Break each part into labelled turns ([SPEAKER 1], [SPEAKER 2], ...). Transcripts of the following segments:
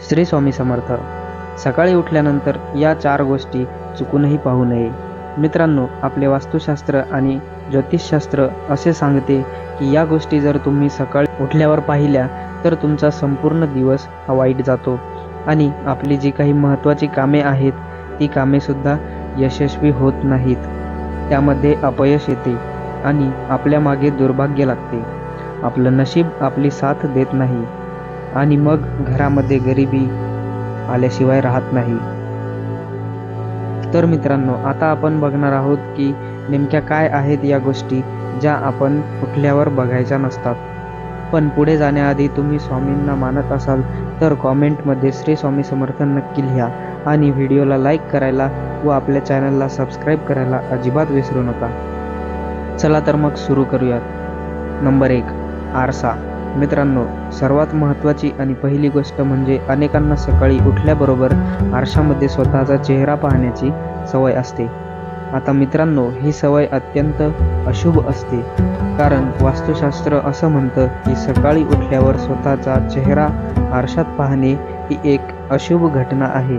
[SPEAKER 1] श्री स्वामी समर्थ सकाळी उठल्यानंतर या चार गोष्टी चुकूनही पाहू नये. मित्रांनो आपले वास्तुशास्त्र आणि ज्योतिषशास्त्र असे सांगते की या गोष्टी जर तुम्ही सकाळी उठल्यावर पाहिल्या तर तुमचा संपूर्ण दिवस हा वाईट जातो. आणि आपली जी काही महत्त्वाची कामे आहेत ती कामेसुद्धा यशस्वी होत नाहीत. त्यामध्ये अपयश येते आणि आपल्या मागे दुर्भाग्य लागते. आपलं नशीब आपली साथ देत नाही. आणि मग घरामध्ये गरिबी आल्याशिवाय राहत नाही. तर मित्रांनो आता आपण बघणार आहोत की नेमक्या काय आहेत या गोष्टी ज्या आपण उठल्यावर बघायच्या नसतात. पण पुढे जाण्याआधी तुम्ही स्वामींना मानत असाल तर कॉमेंटमध्ये श्री स्वामी समर्थन नक्की लिहा आणि व्हिडिओला लाईक करायला व आपल्या चॅनलला सबस्क्राईब करायला अजिबात विसरू नका. चला तर मग सुरू करूयात. नंबर एक आरसा. मित्रांनो सर्वात महत्त्वाची आणि पहिली गोष्ट म्हणजे अनेकांना सकाळी उठल्याबरोबर आरशामध्ये स्वतःचा चेहरा पाहण्याची सवय असते. आता मित्रांनो ही सवय अत्यंत अशुभ असते. कारण वास्तुशास्त्र असं म्हणतं की सकाळी उठल्यावर स्वतःचा चेहरा आरशात पाहणे ही एक अशुभ घटना आहे.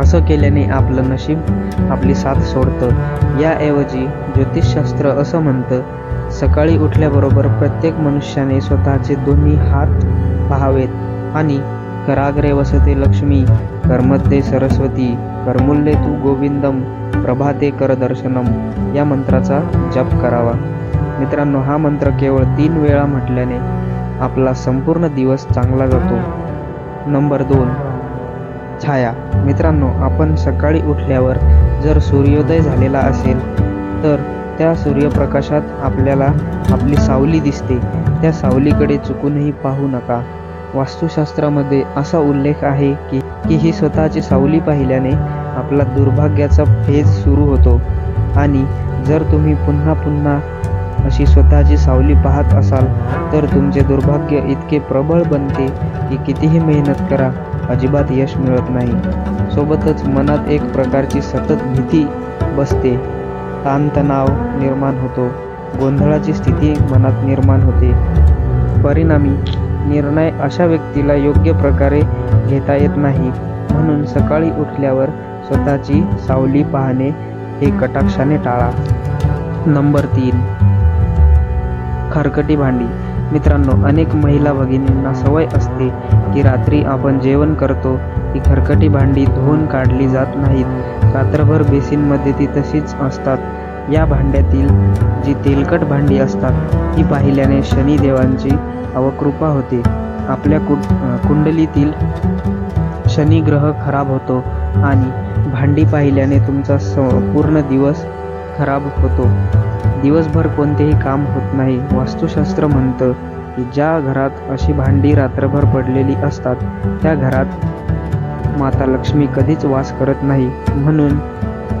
[SPEAKER 1] असं केल्याने आपलं नशीब आपली साथ सोडतं. याऐवजी ज्योतिषशास्त्र असं म्हणतं सकाळी उठल्याबरोबर प्रत्येक मनुष्याने स्वतःचे दोन्ही हात पाहावेत आणि कराग्रे वसते लक्ष्मी कर्मध्ये सरस्वती कर्मुल्ये तू गोविंदम प्रभाते करदर्शनम या मंत्राचा जप करावा. मित्रांनो हा मंत्र केवळ तीन वेळा म्हटल्याने आपला संपूर्ण दिवस चांगला जातो. नंबर दोन. छाया. मित्रांनो आपण सकाळी उठल्यावर जर सूर्योदय झालेला असेल तर त्या सूर्यप्रकाशात आपल्याला आपली सावली दिसते. त्या सावलीकडे चुकूनही पाहू नका. वास्तुशास्त्रामध्ये असा उल्लेख आहे की की ही स्वतःची सावली पाहिल्याने आपला दुर्भाग्याचा फेज सुरू होतो. आणि जर तुम्ही पुन्हा पुन्हा अशी स्वतःची सावली पाहत असाल तर तुमचे दुर्भाग्य इतके प्रबळ बनते की कितीही मेहनत करा अजिबात यश मिळत नाही. सोबतच मनात एक प्रकारची सतत भीती बसते. ताणतणाव निर्माण होतो. गोंधळाची स्थिती मनात निर्माण होते. परिणामी निर्णय अशा व्यक्तीला योग्य प्रकारे घेता येत नाही. म्हणून सकाळी उठल्यावर स्वतःची सावली पाहणे हे कटाक्षाने टाळा. नंबर तीन. खरकटी भांडी. मित्रांनो अनेक महिला भगिनींना सवय असते की रात्री आपण जेवण करतो ती खरकटी भांडी धुवून काढली जात नाहीत. रात्रभर बेसिनमध्ये ती तशीच असतात. या भांड्यातील जी तेलकट भांडी असतात ती पाहिल्याने शनिदेवांची अवकृपा होते. आपल्या कुट कुंडलीतील शनिग्रह खराब होतो आणि भांडी पाहिल्याने तुमचा स पूर्ण दिवस खराब होतो. दिवसभर कोणतेही काम होत नाही. वास्तुशास्त्र म्हणतं की ज्या घरात अशी भांडी रात्रभर पडलेली असतात त्या घरात माता लक्ष्मी कधीच वास करत नाही. म्हणून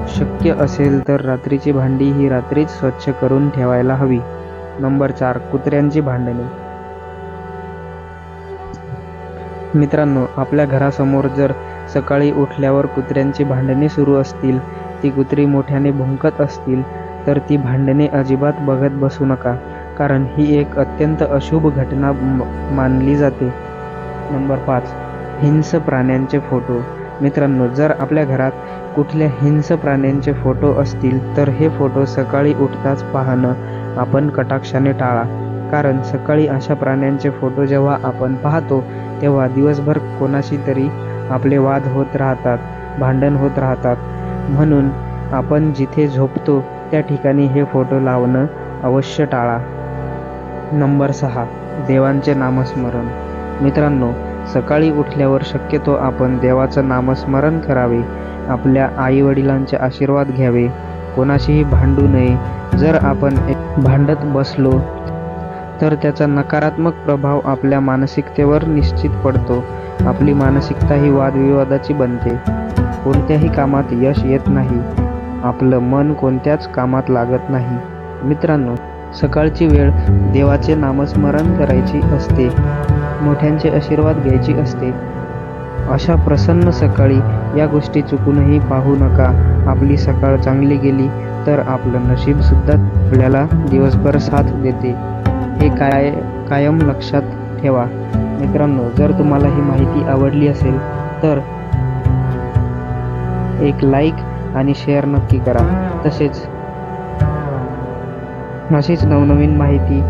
[SPEAKER 1] शक्य असेल तर रात्रीची भांडी ही रात्रीच स्वच्छ करून ठेवायला हवी. नंबर चार कुत्र्यांची भांडणे. मित्रांनो आपल्या घरासमोर जर सकाळी उठल्यावर कुत्र्यांची भांडणे सुरू असतील ती कुत्री मोठ्याने भुंकत असतील तर ती भांडणे अजिबात बघत बसू नका कारण ही एक अत्यंत अशुभ घटना मानली जाते. नंबर पाच. हिंस प्राण्यांचे फोटो. मित्रांनो जर आपल्या घरात कुठल्या हिंस प्राण्यांचे फोटो असतील तर हे फोटो सकाळी उठताच पाहणं आपण कटाक्षाने टाळा. कारण सकाळी अशा प्राण्यांचे फोटो जेव्हा आपण पाहतो तेव्हा दिवसभर कोणाशी तरी आपले वाद होत राहतात भांडण होत राहतात. म्हणून आपण जिथे झोपतो त्या ठिकाणी हे फोटो लावणं अवश्य टाळा. नंबर सहा देवांचे नामस्मरण. मित्रांनो सकाळी उठल्यावर शक्यतो आपण देवाचं नामस्मरण करावे आपल्या आईवडिलांचे आशीर्वाद घ्यावे. कोणाशीही भांडू नये. जर आपण एक भांडत बसलो तर त्याचा नकारात्मक प्रभाव आपल्या मानसिकतेवर निश्चित पडतो. आपली मानसिकता ही वादविवादाची बनते. कोणत्याही कामात यश येत नाही. आपलं मन कोणत्याच कामात लागत नाही. मित्रांनो सकाळची वेळ देवाचे नामस्मरण करायची असते. मोठ्यांचे आशीर्वाद घ्यायची असते. अशा प्रसन्न सकाळी या गोष्टी चुकूनही पाहू नका. आपली सकाळ चांगली गेली तर आपलं नशीबसुद्धा आपल्याला दिवसभर साथ देते. हे काय कायम लक्षात ठेवा. मित्रांनो जर तुम्हाला ही माहिती आवडली असेल तर एक लाईक आणि शेअर नक्की करा. तसेच अशीच नवनवीन माहिती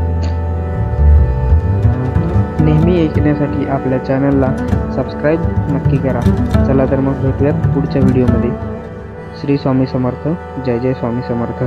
[SPEAKER 1] नेहमी ऐकण्यासाठी आपल्या चॅनलला सबस्क्राईब नक्की करा. चला तर मग भेटूयात पुढच्या व्हिडिओमध्ये श्री स्वामी समर्थ. जय जय स्वामी समर्थ.